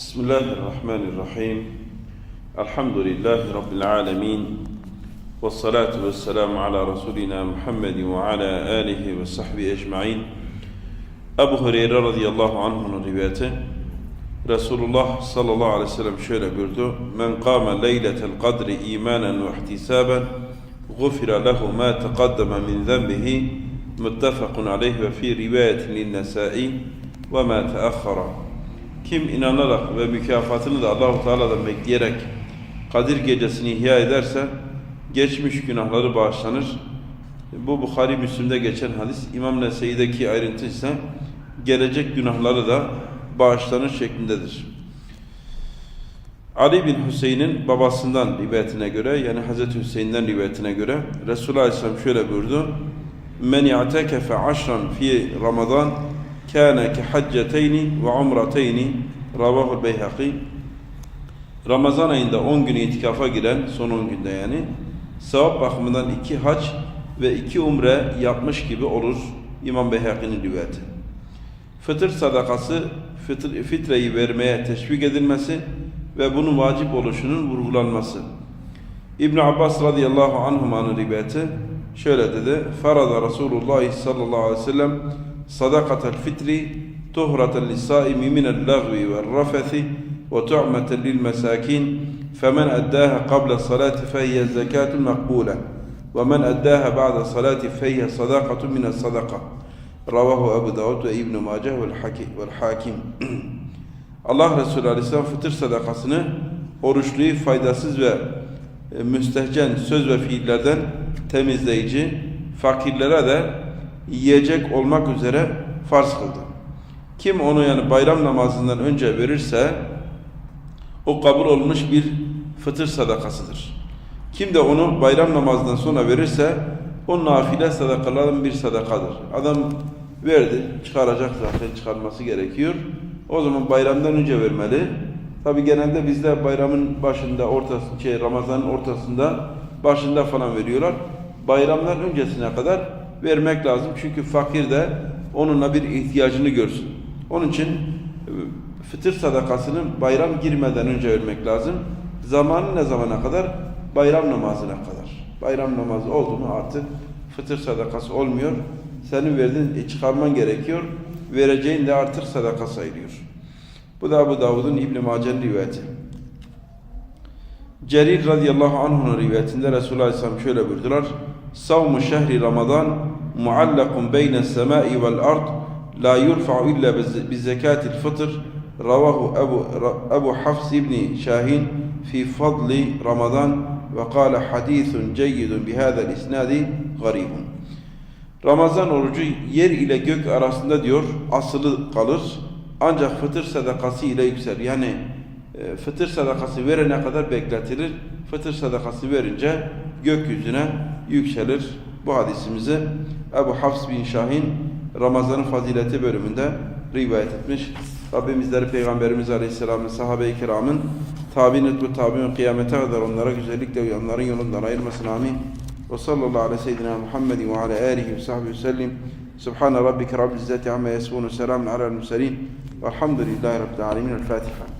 بسم الله الرحمن الرحيم. الحمد لله رب العالمين. والصلاة والسلام على رسولنا محمد وعلى آله وصحبه أجمعين. أبو هريرة رضي الله عنه من روايته رسول الله صلى الله عليه وسلم شير بيرتو من قام ليلة القدر إيمانا واحتسابا غفر له ما تقدم من ذنبه متفق عليه. وفي رواية للنسائي وما تأخر Kim inanarak ve mükafatını da Allahu Teala'dan bekleyerek Kadir gecesini ihya ederse geçmiş günahları bağışlanır. Bu Bukhari Müslim'de geçen hadis. İmam Nesai'deki ayrıntı ise gelecek günahları da bağışlanır şeklindedir. Ali bin Hüseyin'in babasından rivayetine göre yani Hazreti Hüseyin'den rivayetine göre Resulullah Aleyhisselam şöyle buyurdu. Men i'tekefe aşran fi Ramazan kâne ke hacceteyni ve umrateyni ravahul beyhaki Ramazan ayında 10 gün itikafa giren son 10 günde yani sevap bakımından iki hac ve iki umre yapmış gibi olur İmam Beyhaki'nin rivayeti. Fıtır sadakası fıtır, fitreyi vermeye teşvik edilmesi ve bunun vacip oluşunun vurgulanması. İbn Abbas radıyallahu anhumanın rivayeti şöyle dedi. Farada Resulullah sallallahu aleyhi ve sellem sadakatel fitri tuhraten lisaimi minel lagvi ve rafethi ve tu'meten lil mesakin. Femen eddâhe qabla salati fehiyye zekatun makbule ve men eddâhe ba'da salati fehiyye sadakatun mine sadaka Ravahu Ebu Davud ve İbn-i Maceh vel Hakim. Allah Resulü Aleyhisselam fıtır sadakasını faydasız ve e, müstehcen söz ve fiillerden temizleyici, fakirlere de yiyecek olmak üzere farz kıldı. Kim onu yani bayram namazından önce verirse o kabul olmuş bir fıtır sadakasıdır. Kim de onu bayram namazından sonra verirse o nafile sadakaların bir sadakadır. Adam verdi, çıkaracak zaten çıkarması gerekiyor. O zaman bayramdan önce vermeli. Tabi genelde bizde bayramın başında, ortası, şey, Ramazan'ın ortasında, başında falan veriyorlar. Bayramdan öncesine kadar vermek lazım. Çünkü fakir de onunla bir ihtiyacını görsün. Onun için fıtır sadakasını bayram girmeden önce vermek lazım. Zamanı ne zamana kadar? Bayram namazına kadar. Bayram namazı oldu mu artık fıtır sadakası olmuyor. Senin verdiğin e, çıkarman gerekiyor. Vereceğin de artık sadaka sayılıyor. Bu da Ebu Davud'un İbn-i Mace'nin rivayeti. Cerir radıyallahu anh'un rivayetinde Resulullah Aleyhisselam şöyle buyurdular. Savmu şehri Ramazan muallakun beyne semai vel ard la yurfa'u illa bi zekatil fıtır ravahu Ebu, Ebu Hafs ibni Şahin fi fadli Ramazan ve kâle hadîthun ceyyidun bihâzel isnâdi garibun. Ramazan orucu yer ile gök arasında diyor asılı kalır. Ancak fıtır sadakası ile yükselir. Yani e, fıtır sadakası verene kadar bekletilir. Fıtır sadakası verince gökyüzüne yükselir. Bu hadisimizi Ebu Hafs bin Şahin Ramazan'ın fazileti bölümünde rivayet etmiş. Rabbimizleri Peygamberimiz Aleyhisselam'ın sahabe-i kiramın tabi'in bu tabi'in kıyamete kadar onlara güzellikle uyanların yolundan ayırmasın amin. Ve sallallahu aleyhi ve seyyidina Muhammedin ve ala alihi ve sahbihi ve sellim. Subhane rabbike rabbil izzeti amma yasifun. Selamun alel murselin. Velhamdülillahi rabbil alemin. El Fatiha.